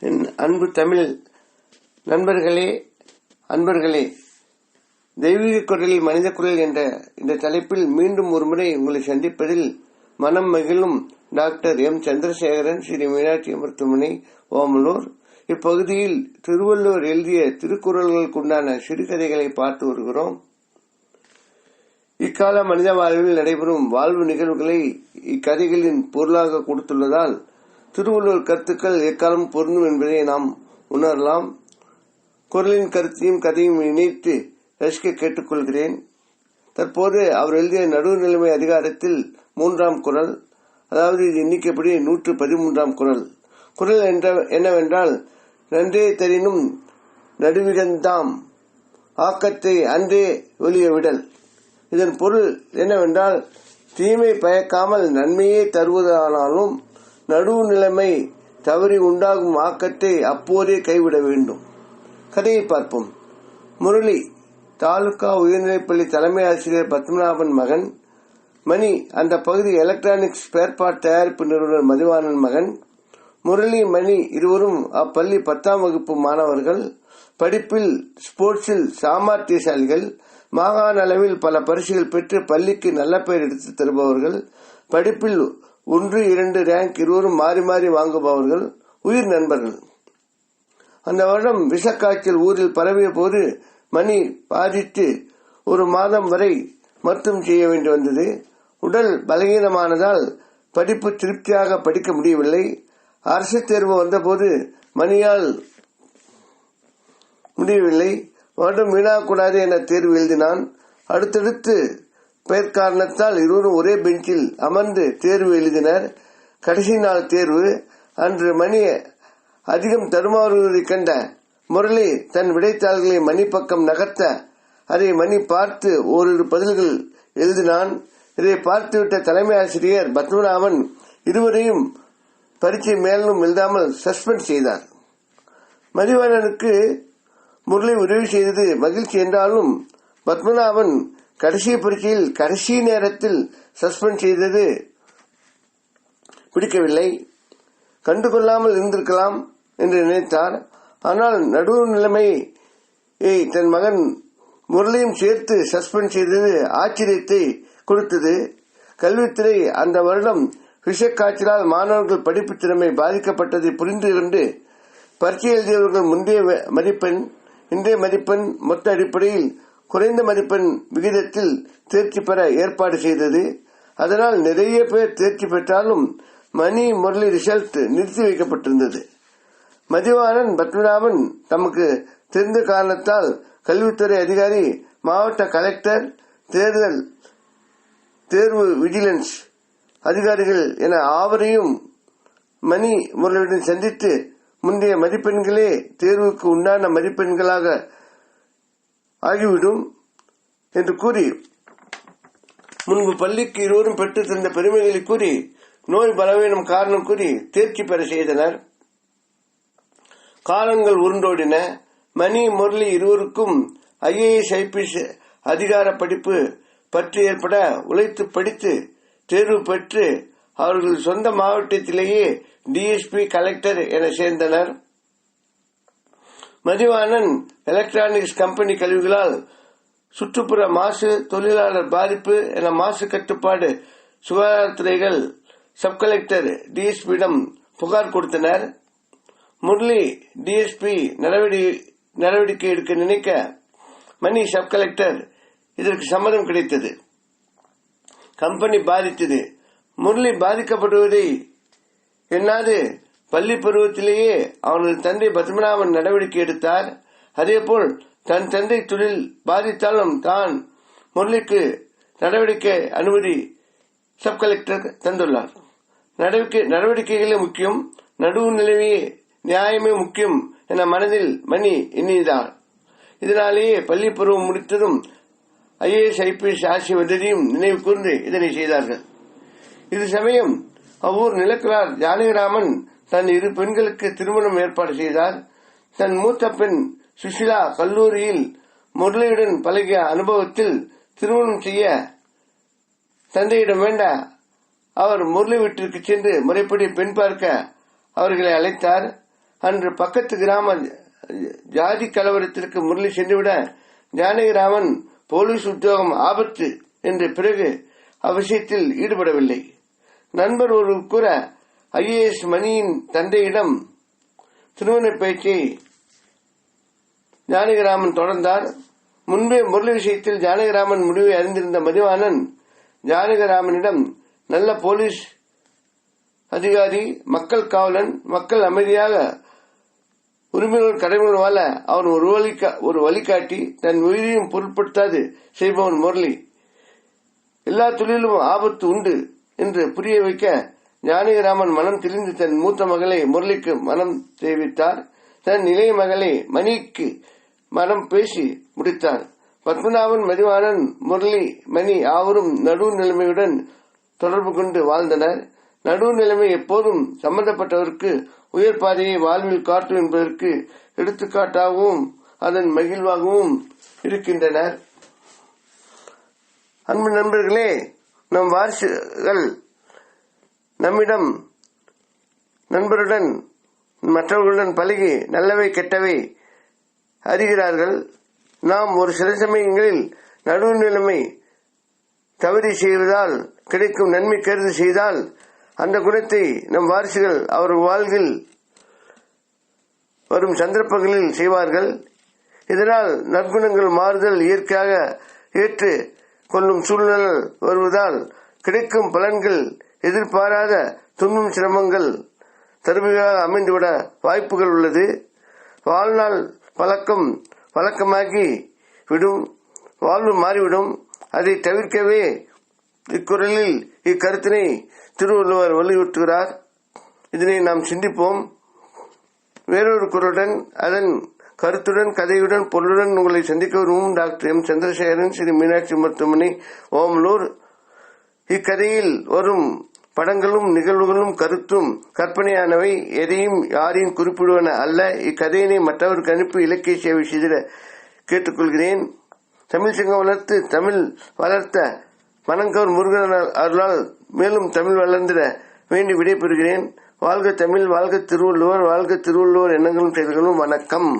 என் அன்பு தமிழ் நண்பர்களே அன்பர்களே தெய்வீக குரலில் மனித குரல் என்ற இந்த தலைப்பில் மீண்டும் ஒருமுறை உங்களை சந்திப்பதில் மனம் மகிழும் டாக்டர் எம். சந்திரசேகரன் ஸ்ரீ மீனாட்சி மருத்துவமனை ஓமலூர். இப்பகுதியில் திருவள்ளுவர் எழுதிய திருக்குறள்களுக்குண்டான சிறுகதைகளை பார்த்து வருகிறோம். இக்கால மனித வாழ்வில் நடைபெறும் வாழ்வு நிகழ்வுகளை இக்கதைகளின் பொருளாக கொடுத்துள்ளதால் திருவள்ளுவர் கருத்துக்கள் எக்காலம் பொருந்தும் என்பதை நாம் உணரலாம். குரலின் கருத்தையும் கதையும் இணைத்து ரசிக்க கேட்டுக்கொள்கிறேன். தற்போது அவர் எழுதிய நடுவுநிலைமை அதிகாரத்தில் மூன்றாம் குரல் அதாவது இது எண்ணிக்கைப்படி நூற்று பதிமூன்றாம் குரல். குரல் என்ற என்னவென்றால் நன்றே தெரினும் நடுவிடந்தாம் ஆக்கத்தை அன்றே ஒளிய விடல் இதன் பொருள் என்னவென்றால் தீமை பயக்காமல் நன்மையே தருவதானாலும் நடுவு நிலைமை தவறி உண்டாகும் ஆக்கத்தை அப்போதே கைவிட வேண்டும். கதையை பார்ப்போம். முரளி தாலுகா உயர்நிலைப்பள்ளி தலைமை ஆசிரியர் பத்மநாபன் மகன். மணி அந்த பகுதி எலக்ட்ரானிக்ஸ் ஸ்பேர்பார்ட் தயாரிப்பு நிறுவனர் மதிவானன் மகன். முரளி மணி இருவரும் அப்பள்ளி பத்தாம் வகுப்பு மாணவர்கள். படிப்பில் ஸ்போர்ட்ஸில் சாமர்த்தியசாலிகள். மாகாண அளவில் பல பரிசுகள் பெற்று பள்ளிக்கு நல்ல பெயர் எடுத்து தருபவர்கள். படிப்பில் ஒன்று இரண்டு ரேங்க் இருவரும் மாறி மாறி வாங்குபவர்கள் உயிர் நண்பர்கள். அந்த வருடம் விஷக்காய்ச்சல் ஊரில் பரவிய போது மணி பாதித்து ஒரு மாதம் வரை மருத்துவம் செய்ய வேண்டி வந்தது. உடல் பலகீனமானதால் படிப்பு திருப்தியாக படிக்க முடியவில்லை. அரசு தேர்வு வந்தபோது மணியால் முடியவில்லை. வருடம் வீணாகக்கூடாது என தேர்வு எழுதினான். அடுத்தடுத்து பெயர் காரணத்தால் இருவரும் ஒரே பெஞ்சில் அமர்ந்து தேர்வு எழுதினர். கடைசி நாள் தேர்வு. அன்று மணி அதிகம் தடுமாறுவதை கண்ட முரளி தன் விடைத்தாள்களை மணி பக்கம் நகர்த்த அதை மணி பார்த்து ஓரிரு பதில்கள் எழுதினான். இதை பார்த்துவிட்ட தலைமை ஆசிரியர் பத்மநாபன் இருவரையும் பரீட்சை மேலும் எழுதாமல் சஸ்பெண்ட் செய்தார். மதிவாணனுக்கு முரளி உதவி செய்தது மகிழ்ச்சி என்றாலும் பத்மநாபன் கடைசி பரீட்சையில் கடைசி நேரத்தில் சஸ்பெண்ட் செய்தது பிடிக்கவில்லை. கண்டுகொள்ளாமல் இருந்திருக்கலாம் என்று நினைத்தார். ஆனால் நடுவு நிலைமையை தன் மகன் முரளியும் சேர்த்து சஸ்பெண்ட் செய்தது ஆச்சரியத்தை கொடுத்தது. கல்வித்துறை அந்த வருடம் விஷக்காய்ச்சலால் மாணவர்கள் படிப்பு திறமை பாதிக்கப்பட்டதை புரிந்து கொண்டு பரீட்சை எழுதியவர்கள் முந்தைய மதிப்பெண் இன்றைய மதிப்பெண் மொத்த அடிப்படையில் குறைந்த மதிப்பெண் விகிதத்தில் தேர்ச்சி பெற ஏற்பாடு செய்தது. அதனால் நிறைய பேர் தேர்ச்சி பெற்றாலும் மணி முரளி ரிசல்ட் நிறுத்தி வைக்கப்பட்டிருந்தது. மதிவானன் பத்மநாபன் தமக்கு தெரிந்த காரணத்தால் கல்வித்துறை அதிகாரி மாவட்ட கலெக்டர் தேர்தல் தேர்வு விஜிலன்ஸ் அதிகாரிகள் என ஆவரையும் மணி முரளியுடன் சந்தித்து முந்தைய மதிப்பெண்களே தேர்வுக்கு உண்டான மதிப்பெண்களாக ஆகிவிடும் என்று கூறி முன்பு பள்ளிக்கு இருவரும் பெற்று தந்த பெருமைகளை கூறி நோய் பலவீனம் காரணம் கூறி தேர்ச்சி பெற செய்தனர். காலங்கள் உருண்டோடின. மணி முரளி இருவருக்கும் ஐஏஎஸ் ஐபிஎஸ் அதிகார படிப்பு பற்றி ஏற்பட உழைத்து படித்து தேர்வு பெற்று அவர்கள் சொந்த மாவட்டத்திலேயே டிஎஸ்பி கலெக்டர் என சேர்ந்தனர். மதிவானன் எலக்ட்ரானிக்ஸ் கம்பெனி கழிவுகளால் சுற்றுப்புற மாசு தொழிலாளர் பாதிப்பு என மாசு கட்டுப்பாடு சுகாதாரத்துறைகள் சப் கலெக்டர் டிஎஸ்பியிடம் புகார் கொடுத்தனர். முரளி டிஎஸ்பி நடவடிக்கை எடுக்க நினைக்க மணி சப் கலெக்டர் இதற்கு சம்மதம் கிடைத்தது. கம்பெனி பாதித்தது. முரளி பாதிக்கப்படுவதை என்னாது பள்ளி பருவத்திலேயே அவனது தந்தை பத்மநாபன் நடவடிக்கை எடுத்தார். அதேபோல் தன் தந்தை தொழில் பாதித்தாலும் தான் முரளிக்கு நடவடிக்கை அனுமதி சப் கலெக்டர் தந்துள்ளார். நடவடிக்கைகளே முக்கியம். நடுவு நிலைமையே நியாயமே முக்கியம் என மனதில் மணி எண்ணினார். இதனாலேயே பள்ளி பருவம் முடித்ததும் ஐஏஎஸ் ஐபிஎஸ் ஆட்சி வந்ததையும் நினைவு கூர்ந்து இதனை செய்தார்கள். இது சமயம் அவ்வூர் நிலக்கிழார் ஜானகிராமன் தன் இரு பெண்களுக்கு திருமணம் ஏற்பாடு செய்தார். தன் மூத்த பெண் சுஷிலா கல்லூரியில் முரளியுடன் பழகிய அனுபவத்தில் திருமணம் செய்ய தந்தையிடம் வேண்ட அவர் முரளி வீட்டிற்கு சென்று முறைப்படி பெண் பார்க்க அவர்களை அழைத்தார். அன்று பக்கத்து கிராம ஜாதி கலவரத்திற்கு முரளி சென்றுவிட ஜானகிராமன் போலீஸ் உத்தியோகம் ஆபத்து என்று பிறகு அவ்விஷயத்தில் ஈடுபடவில்லை. நண்பர் ஒரு கூற ஐஏஎஸ் மணியின் தந்தையிடம் திருமண பேச்சை ஜானகிராமன் தொடர்ந்தார். முன்பே முரளி விஷயத்தில் ஜானகிராமன் முடிவை அறிந்திருந்த மதிவானன் ஜானகிராமனிடம் நல்ல போலீஸ் அதிகாரி மக்கள் காவலன் மக்கள் அமைதியாக உரிமைகள் கடமைகள் வாழ அவன் ஒரு வழிகா ஒரு வழிகாட்டி. தன் உயிரையும் பொருட்படுத்தாது செய்பவன் முரளி. எல்லா தொழிலும் ஆபத்து உண்டு என்று புரிய வைக்க ஞானகிராமன் மனம் திரிந்து தன் மூத்த மகளை முரளிக்கு மனம் தெரிவித்தார் தன் இளைய மகளை மணிக்கு மனம் பேசி முடித்தார். பத்மநாபன் மதிவாணன் முரளி மணி ஆவரும் நடு நிலைமையுடன் தொடர்பு கொண்டு வாழ்ந்தனர். நடுவு நிலைமை எப்போதும் சம்பந்தப்பட்டவருக்கு உயர் பாதையை வாழ்வில் காட்டும் என்பதற்கு எடுத்துக்காட்டாகவும் அதன் மகிழ்வாகவும் இருக்கின்றனர். அன்பு நண்பர்களே நம் வாரிசுகள் நம்மிடம் நண்பருடன் மற்றவர்களுடன் பழகி நல்லவை கெட்டவை அறிகிறார்கள். நாம் ஒரு சில சமயங்களில் நடுநிலைமை தவறி செய்வதால் கிடைக்கும் நன்மை கருதி செய்தால் அந்த குணத்தை நம் வாரிசுகள் அவர் வாழ்வில் வரும் சந்தர்ப்பங்களில் செய்வார்கள். இதனால் நற்குணங்கள் மாறுதல் இயற்கையாக ஏற்று கொள்ளும் சூழ்நிலை வருவதால் கிடைக்கும் பலன்கள் எதிர்பாராத துன்பம் சிரமங்கள் தருமையாக அமைந்துவிட வாய்ப்புகள் உள்ளது. வாழ்நாள் பழக்கம் வழக்கமாகி விடும் வாழ்வு மாறிவிடும். அதை தவிர்க்கவே இக்குரலில் இக்கருத்தினை திருவள்ளுவர் வலியுறுத்துகிறார். இதனை நாம் சிந்திப்போம். வேறொரு குரலுடன் அதன் கருத்துடன் கதையுடன் பொருளுடன் உங்களை சந்திக்க விரும்பும் டாக்டர் எம். சந்திரசேகரன் ஸ்ரீ மீனாட்சி மருத்துவமனை ஓமலூர். இக்கதையில் வரும் படங்களும் நிகழ்வுகளும் கருத்தும் கற்பனையானவை எதையும் யாரையும் குறிப்பிடுவன அல்ல. இக்கதையினை மற்றவருக்கு அனுப்பி இலக்கிய சேவை செய்திட கேட்டுக்கொள்கிறேன். தமிழ் சங்கம் வளர்த்து தமிழ் வளர்த்த மணங்கவர் முருகன் அருளால் மேலும் தமிழ் வளர்ந்திட வேண்டி விடைபெறுகிறேன். வாழ்க தமிழ் வாழ்க திருவள்ளுவர் வாழ்க திருவள்ளுவர் எண்ணங்களும் செயல்களும் வணக்கம்.